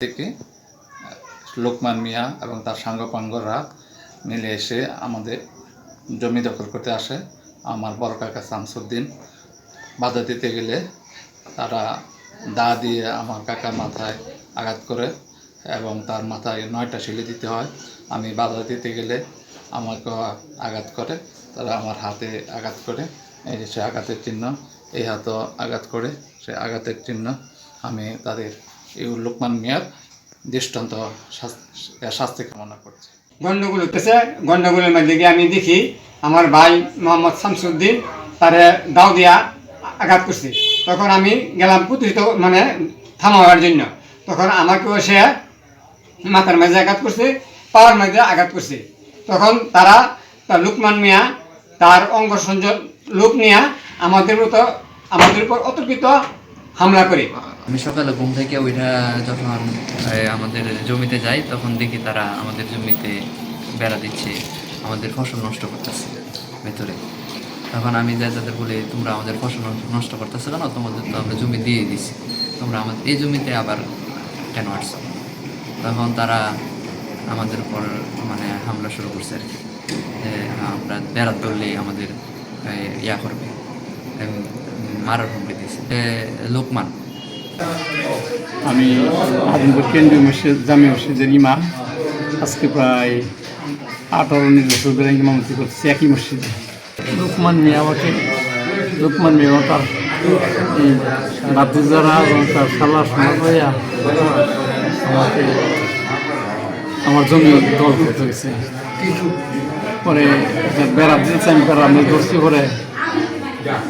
থেকে লোকমান মিয়া এবং তার সাঙ্গপাঙ্গরা মিলে এসে আমাদের জমি দখল করতে আসে। আমার বড় কাকা শামসুদ্দিন। বাধা দিতে গেলে তারা দা দিয়ে আমার কাকার মাথায় আঘাত করে এবং তার মাথায় নয়টা শিলি দিতে হয়। আমি বাধা দিতে গেলে আমাকে আঘাত করে, তারা আমার হাতে আঘাত করে। এই যে সে আঘাতের চিহ্ন, এই হাতও আঘাত করে, সে আঘাতের চিহ্ন। আমি তাদের লোকমান মিয়ার দৃষ্টান্ত শাস্তি কামনা করছি। গন্ডগোল হতেছে গন্ডগোলের মধ্যে গিয়ে আমি দেখি আমার ভাই মোহাম্মদ শামসুদ্দিন তারে দাও দিয়া আঘাত করছে। তখন আমি গেলাম পুতুলিত মানে থামাবার জন্য। তখন আমাকেও সে মাথার মাঝে আঘাত করছে, পাওয়ার মধ্যে আঘাত করছে। তখন তারা তার লুকমান মিয়া তার অঙ্গ লোক নিয়া আমাদের মতো আমাদের উপর অতর্কিত হামলা করে। আমি সকালে ঘুম থেকে ওইটা যখন আমাদের জমিতে যাই, তখন দেখি তারা আমাদের জমিতে বেড়া দিচ্ছে, আমাদের ফসল নষ্ট করতেছে ভেতরে। তখন আমি যাই তাদের বলি, তোমরা আমাদের ফসল নষ্ট- করতেছে কেন তোমাদের তো আমরা জমি দিয়ে দিছি। তোমরা আমাদের এই জমিতে আবার কেন আসছো? তখন তারা আমাদের উপর মানে হামলা শুরু করছে আর কি। আমরা বেড়া ধরলেই আমাদের ইয়া করবে মারার হুমকি দিয়েছে লোকমান আমি আজমপুর কেন্দ্রীয় মসজিদ, জামি মসজিদের ইমাম। আজকে প্রায় আঠারো উনিশ বছর ধরে ইমামতি করছি একই মসজিদে। লোকমান মিয়া আমাকে, লোকমান মিয়া আমার তার এই এবং তার সালা সমাজ হইয়া আমাকে আমার জমি দল করতে গেছে পরে বেড়া দিয়েছে, আমি বেড়া আমি ধরছি মা-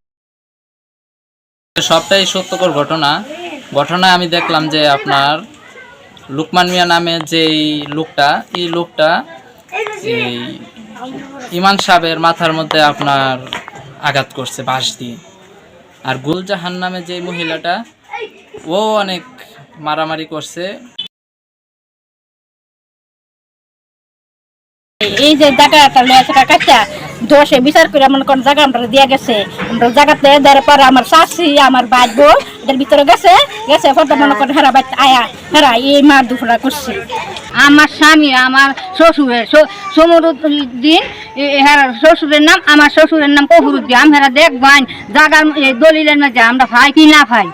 সবটাই সত্যকর ঘটনা। ঘটনায় আমি দেখলাম যে আপনার লুকমান মিয়া নামে যেই লোকটা, এই লোকটা এই ইমান সাহেবের মাথার মধ্যে আপনার আঘাত করছে বাঁশ দিয়ে। আর গুলজাহান নামে যে মহিলাটা, ও অনেক মারামারি করছে। এই যে জায়গাটা লয়েছে কাকা দোষে বিচার করে মনে করেন জায়গা আমরা দিয়া গেছে। আমরা জায়গাতে দেওয়ার পর আমার শাশি আমার বাইর বউ এদের ভিতরে গেছে। গেছে ফটো মনে করেন হেরা বাইতে আয়া হেরা এই মার দুপুরা করছে। আমার স্বামী আমার শ্বশুরের সমরুদ্দিন হেরা শ্বশুরের নাম আমার শ্বশুরের নাম কফরুদ্দিন। আমি হেরা দেখবান জাগার এই দলিলের মধ্যে আমরা ভাই কি না ভাই?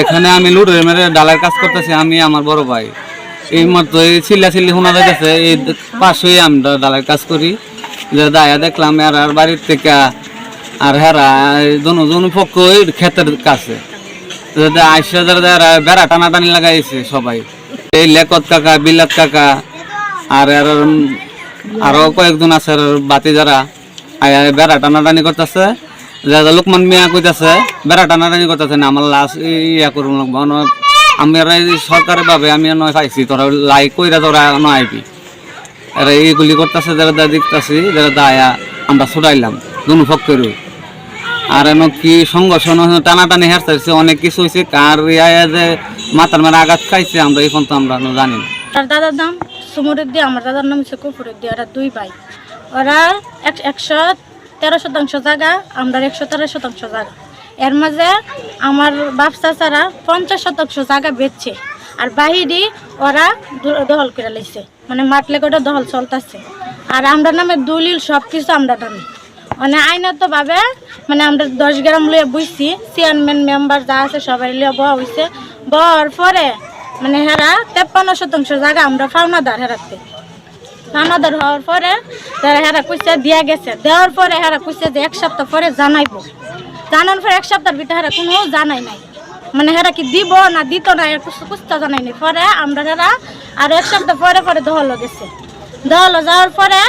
এখানে আমি লুডো মেরে ডালার কাজ করতেছি আমি আমার বড় ভাই। এই মাত্র এই চিল্লা চিল্লি শোনা যাইতেছে, এই পাশেই আমরা ডালার কাজ করি। যে দায়া দেখলাম আর আর বাড়ির থেকে আর হেরা দোনো পক্ষ ক্ষেতের কাছে। আইসা যারা বেড়া টানাটানি লাগাইছে সবাই। এই লেকত কাকা বিলাত কাকা, আর আর আরও কয়েকজন আছে বাতি যারা। বেড়া টানাটানি করতেছে। যারা লোকমান মিয়া কইতাছে বেড়া টানাটানি করতেছে না, আমার লাশ ইয়া করুন লাগবো ন- আমি আর সরকারের ভাবে আমি নয় পাইছি। তোরা লাই কইরা তোরা নয় আইবি। আর এইগুলি করতেছে, যারা দা দেখতেছি, যারা দায়া আমরা ছুটাইলাম, দুনু পক্ষের আর এন কি সংঘর্ষ টানাটানি হেরছে অনেক কিছু হয়েছে কার ইয়া যে মাথার মেরে আঘাত খাইছে, আমরা এখন তো আমরা জানি না। তার দাদার নাম সুমরুদ্দি, আমার দাদার নাম হচ্ছে কুফুরুদ্দি, ওরা দুই ভাই। ওরা এক- একশো তেরো শতাংশ জায়গা, আমরা একশো তেরো শতাংশ জায়গা। এর মাঝে আমার বাপ চাচারা পঞ্চাশ শতাংশ জায়গা বেচছে। আর বাহিরে ওরা দু- দখল করে লাইছে। মানে মাটলে করে দখল চলতেছে। আর আমরা নামে দলিল সব কিছু আমরা নামে। মানে আইনতভাবে মানে আমরা দশ গ্রাম লইয়া বুঝছি চেয়ারম্যান মেম্বার যা আছে সবাই লিয়ে বহা হয়েছে বহার পরে মানে হেরা তেপ্পান্ন শতাংশ জায়গা আমরা ফাউনাদার হেরাতে। ফাউনাদার হওয়ার পরে তারা হেরা কইছে দিয়া গেছে। দেওয়ার পরে হেরা কইছে যে এক সপ্তাহ পরে জানাইবো। জানার পরে এক সপ্তাহের ভিতরে হেরা কোনো জানাই নাই। মানে হেরা কি দিব না দিত না, এর কুস্তা জানাই নাই। পরে আমরা হেরা আর এক সপ্তাহ পরে পরে দহল গেছে। দহল যাওয়ার পরে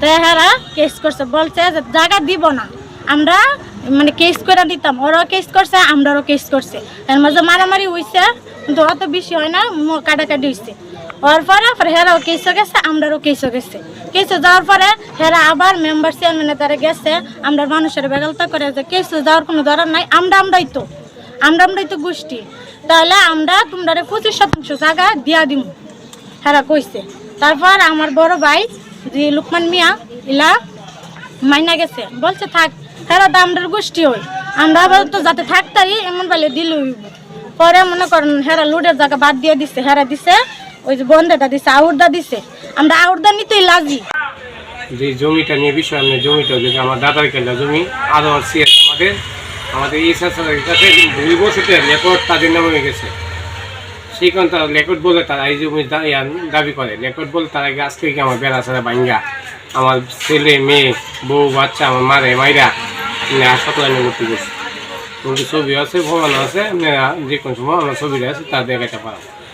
তো হেরা কেস করছে, বলছে যে জায়গা দিব না। আমরা মানে কেস করে দিতাম, ওরাও কেস করছে, আমরাও কেস করছে। এর মাঝে মারামারি হইছে, কিন্তু অত বেশি হয় না কাটাকাটি হইছে। হওয়ার পরে পরে হেরাও কেসও গেছে আমরাও কেসও গেছে। কেসও যাওয়ার পরে হেরা আবার মেম্বার চেয়ারম্যানে তারা গেছে, আমরা মানুষের বেগালতা করে যে কেসও যাওয়ার কোনো দরকার নাই, আমরা আমরাই তো, আমরা আমরাই তো গোষ্ঠী। তাহলে আমরা তোমরা পঁচিশ শতাংশ জায়গা দিয়া দিব হেরা কইছে। তারপর আমার বড় ভাই, যে লুকমান মিয়া, ইলা মাইনা গেছে, বলছে থাক, হেরা তো আমরা গোষ্ঠী হই, আমরা আবার তো যাতে থাকতারি, এমন বেলে দিল পরে মনে করেন হেরা লুডের জায়গা বাদ দিয়ে দিছে, হেরা দিছে ওই যে বন্ধেটা দিছে, আউরদা দিছে। আমরা আউরদা নিতেই লাজি। যে জমিটা নিয়ে বিষয় আমি জমিটা যে আমার দাদার কেলা জমি আরও সিএস আমাদের আমাদের এই সালের কাছে দুই বছরের রেকর্ড তাদের নামে গেছে। সেই কারণে তারা রেকর্ড বলে তারা এই জমি দাবি করে। রেকর্ড বলে তারা আগে আজকে আমার বেড়া ছাড়া ভাঙ্গা আমার ছেলে, মেয়ে, বউ, বাচ্চা, আমার মারে, মাইরা হাসপাতালে ভর্তি করছে ছবি আছে ভ্রমণ আছে যে কোনো সময় আমার ছবিটা আছে তা দেখাতে পারো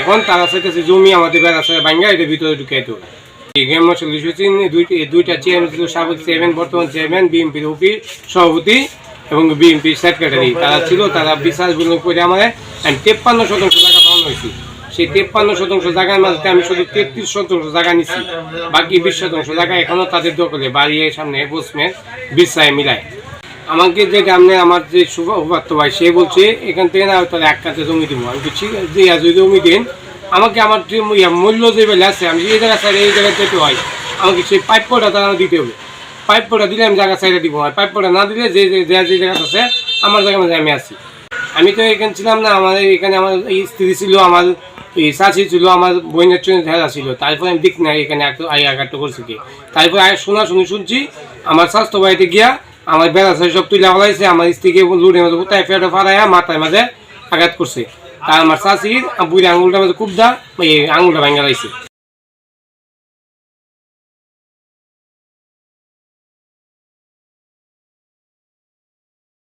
এখন তারা চাইতেছে জমি আমাদের বেড়া আছে ভাঙ্গা, এটা ভিতরে ঢুকিয়ে দেবে। এই গেম মশাল লিখেছেন দুইটি চেয়ারম্যান ছিল সাবেক চেয়ারম্যান বর্তমান চেয়ারম্যান বিএনপির ওপি সভাপতি এবং বিএনপির সেক্রেটারি তারা ছিল, তারা বিচার বিনিয়োগ করে আমার আমি তেপ্পান্ন শতাংশ টাকা পাওয়ানো হয়েছি। সেই তেপ্পান্ন শতাংশ জায়গার মাঝে আমি শুধু তেত্রিশ শতাংশ জায়গা নিচ্ছি বাকি বিশ শতাংশ জায়গা এখনও তাদের দখলে, বাড়িয়ে সামনে পোস্টম্যান বিশ্বায় মিলায়। আমাকে যে গ্রামে আমার যে সুভাত্ত ভাই, সে বলছে, এখান থেকে না, তাহলে এক কাছে জমি দিব। আমি বলছি যে যদি জমি দেন, আমাকে আমার যে মূল্য যে বেলে আছে, আমি যে জায়গা সাইডে, এই জায়গায় যেতে হয়, আমাকে সেই পাইপ পটা তারা দিতে হবে। পাইপ পটা দিলে আমি জায়গা সাইডে দিব, আর পাইপ পটা না দিলে যে যে যে আছে, আমার জায়গা মধ্যে আমি আছি। আমি তো এখানে ছিলাম না আমার এখানে আমার এই স্ত্রী ছিল, আমার এই শাশি ছিল, আমার বইনের চুনে ঢেলা ছিল। তারপরে আমি দিক না এখানে আঘাতটা করছি কি? তারপরে শোনা শুনি শুনছি, আমার স্বাস্থ্য বাড়িতে গিয়া আমার বেড়া সব তুলে ফেলাইছে, আমার স্ত্রীকে লুড়ে মধ্যে কোথায় ফেটে ফাড়াইয়া মাথায় মাঝে আঘাত করছে। তার আমার শাশির বুড়ি আঙুলটা মাঝে খুব দা, এই আঙুলটা ভাঙা লাইছে।